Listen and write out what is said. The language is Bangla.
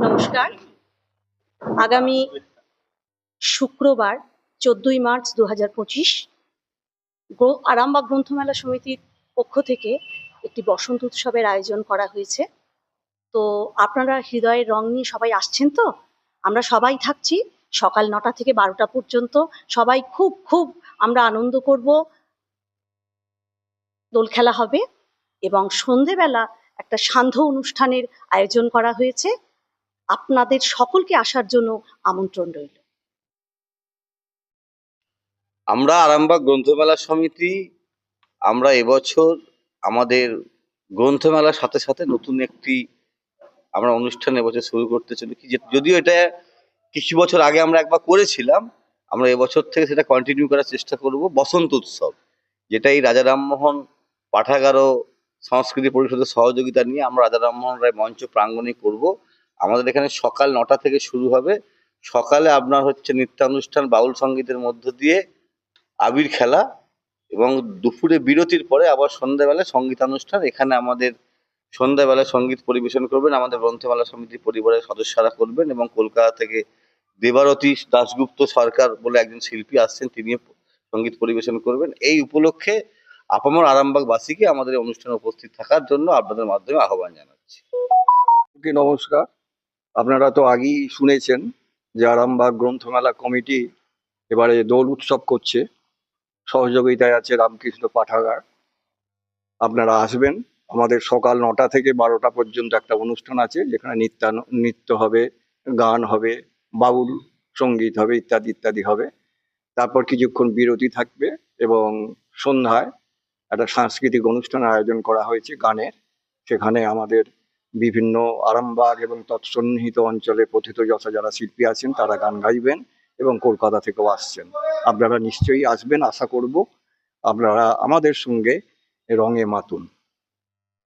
নমস্কার। আগামী শুক্রবার, চোদ্দই মার্চ দু হাজার পঁচিশ আরামবাগ গ্রন্থমেলা সমিতির পক্ষ থেকে একটি বসন্ত উৎসবের আয়োজন করা হয়েছে। তো আপনারা হৃদয়ের রং নিয়ে সবাই আসছেন তো? আমরা সবাই থাকছি, সকাল নটা থেকে বারোটা পর্যন্ত সবাই খুব খুব আমরা আনন্দ করব। দোল খেলা হবে এবং সন্ধেবেলা একটা সান্ধ্য অনুষ্ঠানের আয়োজন করা হয়েছে। আপনাদের সকলকে আসার জন্য আমন্ত্রণ রইল। আমরা আরামবাগ গ্রন্থমেলা সমিতি, আমরা এবছর আমাদের গ্রন্থমেলার সাথে সাথে নতুন একটি আমরা অনুষ্ঠান এবছর শুরু করতে চলেছি যদিও এটা কিছু বছর আগে আমরা একবার করেছিলাম, আমরা এবছর থেকে সেটা কন্টিনিউ করার চেষ্টা করব। বসন্ত উৎসব যেটা এই রাজা রামমোহন পাঠাগার সংস্কৃতি পরিষদের সহযোগিতা নিয়ে আমরা রাজা রামমোহন রায় মঞ্চ প্রাঙ্গণে করব। আমাদের এখানে সকাল নটা থেকে শুরু হবে। সকালে আপনার হচ্ছে নৃত্যানুষ্ঠান, বাউল সঙ্গীতের মধ্য দিয়ে আবির খেলা এবং দুপুরে বিরতির পরে আবার সন্ধ্যাবেলায় সঙ্গীতানুষ্ঠান। এখানে আমাদের সন্ধ্যাবেলায় সংগীত পরিবেশন করবেন, আমাদের গ্রন্থমালা সমিতির পরিবারের সদস্যরা করবেন এবং কলকাতা থেকে দেবারতী দাশগুপ্ত সরকার বলে একজন শিল্পী আসছেন, তিনিও সংগীত পরিবেশন করবেন। এই উপলক্ষে আপামর আরামবাগবাসীকে আমাদের অনুষ্ঠানে উপস্থিত থাকার জন্য আপনাদের মাধ্যমে আহ্বান জানাচ্ছি। নমস্কার। আপনারা তো আগেই শুনেছেন যে আরামবাগ গ্রন্থমেলা কমিটি এবারে দোল উৎসব করছে। সহযোগিতায় আছে রামকৃষ্ণ পাঠাগার। আপনারা আসবেন। আমাদের সকাল নটা থেকে বারোটা পর্যন্ত একটা অনুষ্ঠান আছে, যেখানে নৃত্যান নৃত্য হবে, গান হবে, বাউল, সংগীত হবে, ইত্যাদি ইত্যাদি হবে। তারপর কিছুক্ষণ বিরতি থাকবে এবং সন্ধ্যায় একটা সাংস্কৃতিক অনুষ্ঠান আয়োজন করা হয়েছে গানের। সেখানে আমাদের বিভিন্ন আরামবাগ এবং তৎসন্নিহিত অঞ্চলে পথিত যশা যারা শিল্পী আছেন, তারা গান গাইবেন এবং কলকাতা থেকেও আসছেন। আপনারা নিশ্চয়ই আসবেন, আশা করব। আপনারা আমাদের সঙ্গে রঙে মাতুন।